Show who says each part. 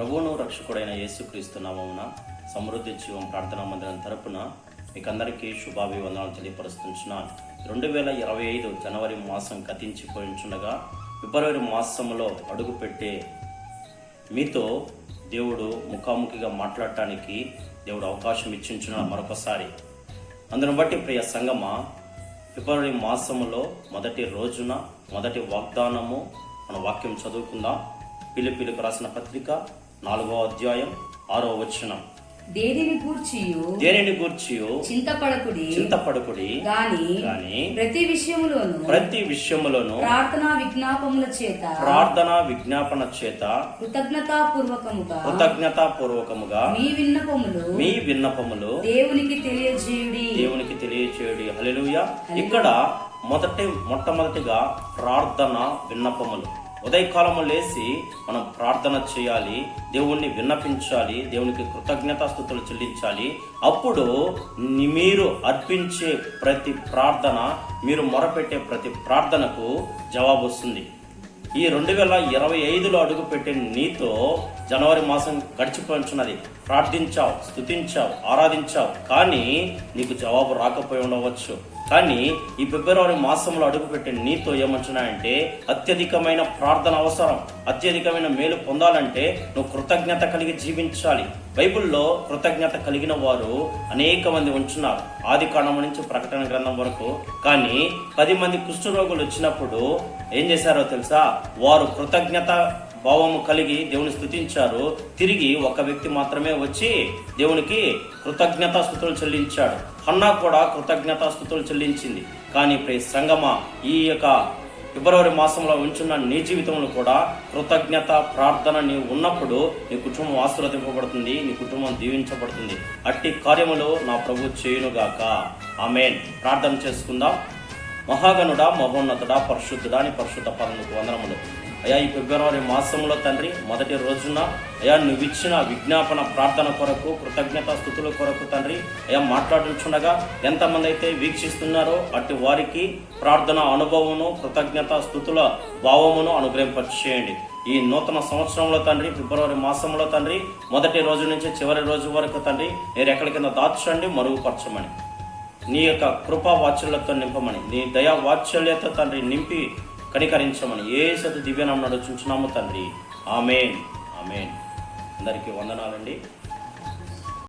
Speaker 1: ప్రభువును రక్షకుడైన యేసుక్రీస్తు నామమున సమృద్ధి జీవం ప్రార్థనా మందిరం తరపున మీకందరికీ శుభాభివందనాలు తెలియపరుస్తున్నాను రెండు వేల ఇరవై ఐదు జనవరి మాసం కథించిపోయించుండగా ఫిబ్రవరి మాసంలో అడుగుపెట్టే మీతో దేవుడు ముఖాముఖిగా మాట్లాడటానికి దేవుడు అవకాశం ఇచ్చించున్న మరొకసారి. అందును బట్టి ప్రియ సంగమ ఫిబ్రవరి మాసములో మొదటి రోజున మొదటి వాగ్దానము మన వాక్యం చదువుకుందాం. పిలిపిలికి రాసిన పత్రిక నాలుగో అధ్యాయం ఆరో వచనం.
Speaker 2: దేనిని గూర్చియు?
Speaker 1: దేనిని గూర్చి
Speaker 2: చింతపడకుడి.
Speaker 1: చింతపడుకుడి.
Speaker 2: గాని
Speaker 1: గాని
Speaker 2: ప్రతి విషయములోను
Speaker 1: ప్రతి విషయములోను
Speaker 2: ప్రార్థనా విజ్ఞాపముల చేత
Speaker 1: ప్రార్థన విజ్ఞాపన చేత
Speaker 2: కృతజ్ఞతాపూర్వకముగా
Speaker 1: కృతజ్ఞతాపూర్వకముగా
Speaker 2: మీ విన్నపములు
Speaker 1: మీ విన్నపములు
Speaker 2: దేవునికి తెలియజేయుడి.
Speaker 1: దేవునికి తెలియచేయడి హల్లెలూయా. ఇక్కడ మొదటి మొట్టమొదటిగా ప్రార్థన విన్నపములు. ఉదయకాలము లేచి మనం ప్రార్థన చేయాలి దేవుణ్ణి విన్నపించాలి దేవునికి కృతజ్ఞతాస్థుతులు చెల్లించాలి. అప్పుడు మీరు అర్పించే ప్రతి ప్రార్థన మీరు మొరపెట్టే ప్రతి ప్రార్థనకు జవాబు వస్తుంది. ఈ రెండు వేల ఇరవై ఐదులో అడుగుపెట్టే నీతో జనవరి మాసం గడిచిపోయించున్నది. ప్రార్థించావు స్తుతించావు ఆరాధించావు కానీ నీకు జవాబు రాకపోయి ఉండవచ్చు. కానీ ఈ ఫిబ్రవరి మాసంలో అడుగుపెట్టిన నీతో ఏమంటున్నాయంటే అత్యధికమైన ప్రార్థన అవసరం అత్యధికమైన మేలు పొందాలంటే నువ్వు కృతజ్ఞత కలిగి జీవించాలి. బైబిల్లో కృతజ్ఞత కలిగిన వారు అనేక మంది ఉంచున్నారు ఆది కాలం నుంచి ప్రకటన గ్రంథం వరకు. కానీ పది మంది కుష్ఠరోగులు వచ్చినప్పుడు ఏం చేశారో తెలుసా? వారు కృతజ్ఞత భావము కలిగి దేవుని స్తుతించారు తిరిగి ఒక వ్యక్తి మాత్రమే వచ్చి దేవునికి కృతజ్ఞతా స్థుతులు చెల్లించాడు. హన్నా కూడా కృతజ్ఞతా స్థుతులు చెల్లించింది. కానీ ప్రే సంగమ ఈ యొక్క ఫిబ్రవరి మాసంలో ఉంచున్న నీ జీవితంలో కూడా కృతజ్ఞత ప్రార్థన నీవు ఉన్నప్పుడు నీ కుటుంబం ఆశీర్వదింపబడుతుంది నీ కుటుంబం దీవించబడుతుంది. అట్టి కార్యములు నా ప్రభు చేయునుగాక. ఆమెన్. ప్రార్థన చేసుకుందాం. మహాగణుడా మహోన్నతుడా పరిశుద్ధుడా అని పరిశుద్ధ పదములకు వందనములు. అయ్యా ఈ ఫిబ్రవరి మాసంలో తండ్రి మొదటి రోజున అయా నువ్వు ఇచ్చిన విజ్ఞాపన ప్రార్థన కొరకు కృతజ్ఞత స్థుతుల కొరకు తండ్రి అయా మాట్లాడుచుండగా ఎంతమంది అయితే వీక్షిస్తున్నారో అటు వారికి ప్రార్థన అనుభవమును కృతజ్ఞత స్థుతుల భావమును అనుగ్రహింపచేయండి. ఈ నూతన సంవత్సరంలో తండ్రి ఫిబ్రవరి మాసంలో తండ్రి మొదటి రోజు నుంచి చివరి రోజు వరకు తండ్రి మీరు ఎక్కడి కింద దాచండి మరుగుపరచమని. నీ యొక్క కృపా వాత్సల్యతో నింపమని నీ దయా వాత్సల్యత తండ్రి నింపి కనికరించమని ఏ సతి దివ్యనామం నడుచుంచున్నాము తండ్రి. ఆమెన్. ఆమెన్. అందరికీ వందనాలండి.